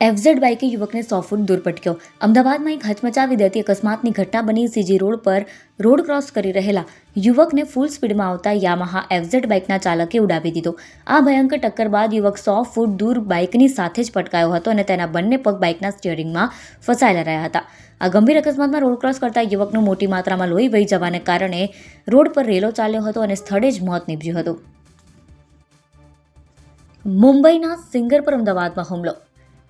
FZ બાઇકે યુવકને સો ફૂટ દૂર પટક્યો. અમદાવાદમાં એક હચમચાવી દેતી અકસ્માતની ઘટના બની સીજી રોડ પર રોડ ક્રોસ કરી રહેલા યુવકને ફૂલ સ્પીડમાં આવતા યામાહા એફઝેડ બાઇકના ચાલકે ઉડાવી દીધો. આ ભયંકર ટક્કર બાદ યુવક સો ફૂટ દૂર બાઇકની સાથે જ પટકાયો હતો અને તેના બંને પગ બાઇકના સ્ટિયરિંગમાં ફસાયેલા રહ્યા હતા. આ ગંભીર અકસ્માતમાં રોડ ક્રોસ કરતા યુવકનું મોટી માત્રામાં લોહી વહી જવાને કારણે રોડ પર રેલો ચાલ્યો હતો અને સ્થળે જ મોત નીપજ્યું હતું. મુંબઈના સિંગર પર અમદાવાદમાં હુમલો.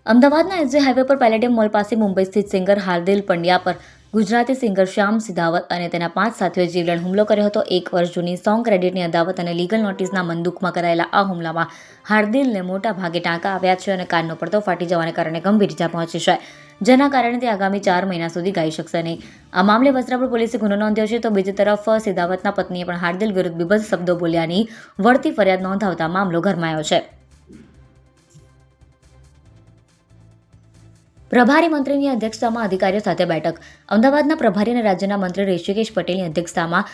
અમદાવાદના એસજી હાઈવે પર પેલેડિયમ મોલ પાસે મુંબઈ સ્થિત સિંગર હાર્દિલ પંડ્યા પર ગુજરાતી સિંગર શ્યામ સિદ્ધાવત અને તેના પાંચ સાથીઓએ જીવલેણ હુમલો કર્યો હતો. એક વર્ષ જૂની સોંગ ક્રેડિટની અદાવત અને લીગલ નોટિસના મંદુકમાં કરાયેલા આ હુમલામાં હાર્દિલને મોટા ભાગે ટાંકા આવ્યા છે અને કાનનો પડતો ફાટી જવાને કારણે ગંભીર ઇજા પહોંચી છે. જેના કારણે તે આગામી ચાર મહિના સુધી ગાઈ શકશે નહીં. આ મામલે વસ્ત્રાપુર પોલીસે ગુનો નોંધ્યો છે તો બીજી તરફ સિદ્ધાવતના પત્નીએ પણ હાર્દિલ વિરુદ્ધ બીભત્સ શબ્દો બોલ્યાની વળતી ફરિયાદ નોંધાવતા મામલો ગરમાયો છે. પ્રભારી મંત્રીની અધ્યક્ષતામાં અધિકારીઓ સાથે બેઠક. અમદાવાદના પ્રભારી અને રાજ્યના મંત્રી ઋષિકેશ પટેલની અધ્યક્ષતામાં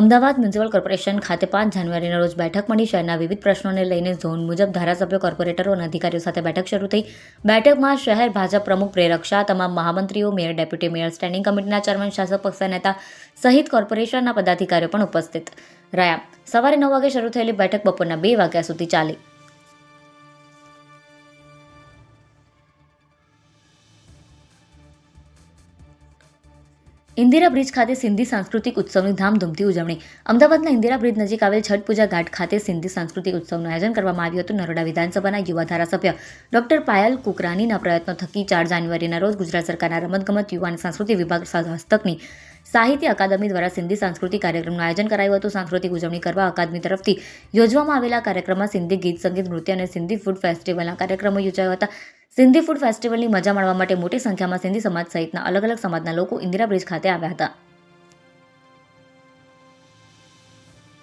અમદાવાદ મ્યુનિસિપલ કોર્પોરેશન ખાતે પાંચ જાન્યુઆરીના રોજ બેઠક મળી. શહેરના વિવિધ પ્રશ્નોને લઈને ઝોન મુજબ ધારાસભ્યો, કોર્પોરેટરો અને અધિકારીઓ સાથે બેઠક શરૂ થઈ. બેઠકમાં શહેર ભાજપ પ્રમુખ પ્રેરક શાહ તમામ મહામંત્રીઓ, મેયર, ડેપ્યુટી મેયર, સ્ટેન્ડિંગ કમિટીના ચેરમેન, શાસક પક્ષના નેતા સહિત કોર્પોરેશનના પદાધિકારીઓ પણ ઉપસ્થિત રહ્યા. સવારે નવ વાગે શરૂ થયેલી બેઠક બપોરના બે વાગ્યા સુધી ચાલી. ઇન્દિરા બ્રિજ ખાતે સિંધી સાંસ્કૃતિક ઉત્સવની ધામધૂમથી ઉજવણી. અમદાવાદના ઇન્દિરા બ્રિજ નજીક આવેલ છઠ પૂજા ઘાટ ખાતે સિંધી સાંસ્કૃતિક ઉત્સવનું આયોજન કરવામાં આવ્યું હતું. નરોડા વિધાનસભાના યુવા ધારાસભ્ય ડોક્ટર પાયલ કુકરાનીના પ્રયત્નો થકી ચાર જાન્યુઆરીના રોજ ગુજરાત સરકારના રમતગમત યુવા અને સાંસ્કૃતિક વિભાગ હસ્તકની સાહિત્ય અકાદમી દ્વારા સિંધી સાંસ્કૃતિક કાર્યક્રમનું આયોજન કરાયું હતું. સાંસ્કૃતિક ઉજવણી કરવા અકાદમી તરફથી યોજવામાં આવેલા કાર્યક્રમમાં સિંધી ગીત, સંગીત, નૃત્ય અને સિંધી ફૂડ ફેસ્ટિવલના કાર્યક્રમો યોજાયા હતા. સિંધી ફૂડ ફેસ્ટિવલની મજા માણવા માટે મોટી સંખ્યામાં સિંધી સમાજ સહિતના અલગ અલગ સમાજના લોકો ઇન્દિરા બ્રિજ ખાતે આવ્યા હતા.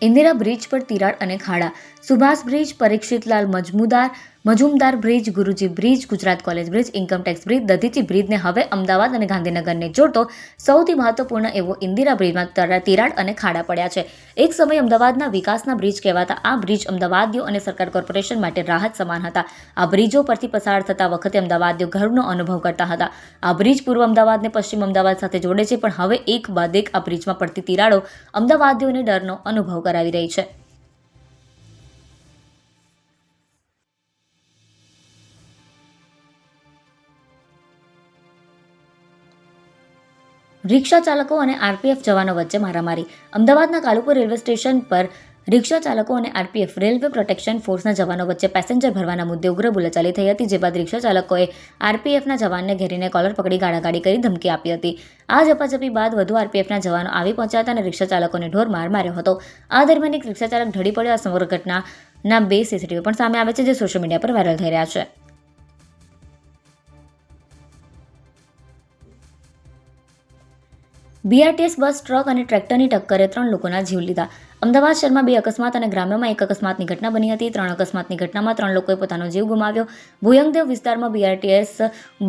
ઇન્દિરા બ્રિજ પર તિરાડ અને ખાડા. Subhash bridge, Parikshitlal Majmudar Majumdar bridge, Guruji bridge, Gujarat college bridge income tax bridge, Dadhichi બ્રિજને હવે અમદાવાદ અને ગાંધીનગરને જોડતો સૌથી મહત્વપૂર્ણ એવો ઇન્દિરા બ્રિજમાં તરા- તિરાડ અને ખાડા પડ્યા છે. એક સમય અમદાવાદના વિકાસના બ્રિજ કહેવાતા આ બ્રિજ અમદાવાદીઓ અને સરકાર કોર્પોરેશન માટે રાહત સમાન હતા. આ બ્રિજો પરથી પસાર થતા વખતે અમદાવાદીઓ ગર્વનો અનુભવ કરતા હતા. આ બ્રિજ પૂર્વ અમદાવાદને પશ્ચિમ અમદાવાદ સાથે જોડે છે, પણ હવે એક બાદ એક આ બ્રિજમાં પડતી તિરાડો અમદાવાદીઓને ડરનો અનુભવ કરાવી રહી છે. રિક્ષા ચાલકો અને આરપીએફ જવાનો વચ્ચે મારામારી. અમદાવાદના કાલુપુર રેલવે સ્ટેશન પર રિક્ષા ચાલકો અને આરપીએફ રેલવે પ્રોટેક્શન ફોર્સના જવાનો વચ્ચે પેસેન્જર ભરવાના મુદ્દે ઉગ્ર બોલાચાલી થઈ હતી, જે બાદ રિક્ષા ચાલકોએ આરપીએફના જવાનને ઘેરીને કોલર પકડી ગાળાગાડી કરી ધમકી આપી હતી. આ ઝપાઝપી બાદ વધુ આરપીએફના જવાનો આવી પહોંચ્યા હતા અને રિક્ષા ચાલકોને ઢોર માર માર્યો હતો. આ દરમિયાન એક રિક્ષા ચાલક ઢળી પડ્યો. આ સમગ્ર ઘટનાના બે સીસીટીવી પણ સામે આવે છે, જે સોશિયલ મીડિયા પર વાયરલ થઈ રહ્યા છે. બીઆરટીએસ બસ, ટ્રક અને ટ્રેક્ટરની ટક્કરે ત્રણ લોકોના જીવ લીધા. અમદાવાદ શહેરમાં બે અકસ્માત અને ગ્રામ્યમાં એક અકસ્માતની ઘટના બની હતી. ત્રણ અકસ્માતની ઘટનામાં ત્રણ લોકોએ પોતાનો જીવ ગુમાવ્યો. ભુયંગદેવ વિસ્તારમાં બીઆરટીએસ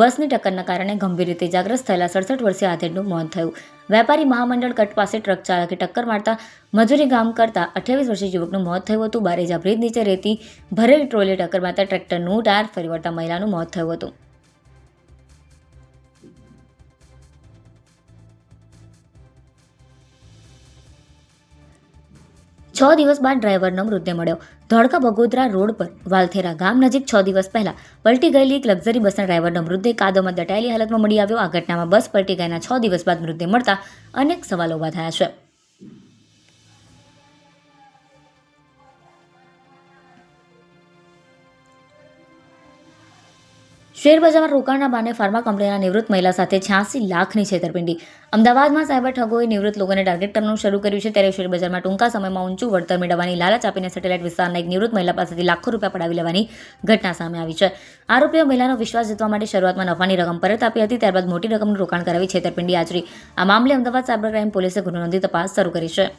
બસની ટક્કરના કારણે ગંભીર રીતે ઇજાગ્રસ્ત થયેલા સડસઠ વર્ષીય આધેડનું મોત થયું. વેપારી મહામંડળ કટ પાસે ટ્રક ચાલકે ટક્કર મારતા મજૂરી કામ કરતા અઠ્યાવીસ વર્ષીય યુવકનું મોત થયું હતું. બારેજા બ્રિજ નીચે રેતી ભરેલી ટ્રોલી ટક્કર મારતા ટ્રેક્ટરનું ટાયર ફરી વળતા મહિલાનું મોત થયું હતું. છ દિવસ બાદ ડ્રાઈવરનો મૃતદેહ મળ્યો. ધોળકા બગોદરા રોડ પર વાલથેરા ગામ નજીક છ દિવસ પહેલા પલટી ગયેલી એક લક્ઝરી બસના ડ્રાઈવરનો મૃતદેહ કાદવમાં દટાયેલી હાલતમાં મળી આવ્યો. આ ઘટનામાં બસ પલટી ગયાના છ દિવસ બાદ મૃતદેહ મળતા અનેક સવાલો ઊભા થયા છે. શેરબજારમાં રોકાણના બાને ફાર્મા કંપનીના નિવૃત્ત મહિલા સાથે છ્યાસી લાખની છેતરપિંડી. અમદાવાદમાં સાયબર ઠગોએ નિવૃત્ત લોકોને ટાર્ગેટ કરવાનું શરૂ કર્યું છે, ત્યારે શેરબજારમાં ટૂંકા સમયમાં ઊંચું વળતર મેળવવાની લાલચ આપીને સેટેલાઇટ વિસ્તારના એક નિવૃત્ત મહિલા પાસેથી લાખો રૂપિયા પડાવી લેવાની ઘટના સામે આવી છે. આરોપીઓ મહિલાનો વિશ્વાસ જીતવા માટે શરૂઆતમાં નફાની રકમ પરત આપી હતી, ત્યારબાદ મોટી રકમનું રોકાણ કરાવી છેતરપિંડી આચરી. આ મામલે અમદાવાદ સાયબર ક્રાઇમ પોલીસે ગુનો નોંધી તપાસ શરૂ કરી છે.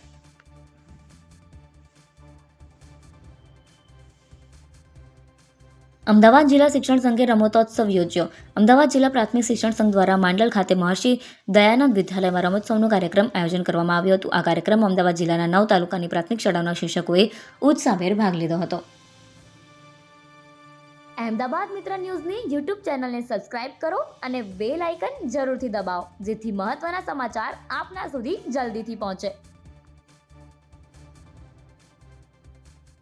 અમદાવાદ જિલ્લા શિક્ષણ સંઘે રમતોત્સવ યોજ્યો. અમદાવાદ જિલ્લા પ્રાથમિક શિક્ષણ સંઘ દ્વારા માંડલ ખાતે મહર્ષિ દયાનંદ વિદ્યાલયમાં રમોત્સવનું કાર્યક્રમ આયોજન કરવામાં આવ્યું હતું. આ કાર્યક્રમમાં અમદાવાદ જિલ્લાના નવ તાલુકાની પ્રાથમિક શાળાઓના શિક્ષકોએ ઉત્સાહભેર ભાગ લીધો હતો. અહેમદાબાદ મિત્ર ન્યૂઝની યુટ્યુબ ચેનલને સબસ્ક્રાઇબ કરો અને બેલ આઇકન જરૂરથી દબાવો, જેથી મહત્ત્વના સમાચાર આપના સુધી જલ્દીથી પહોંચે.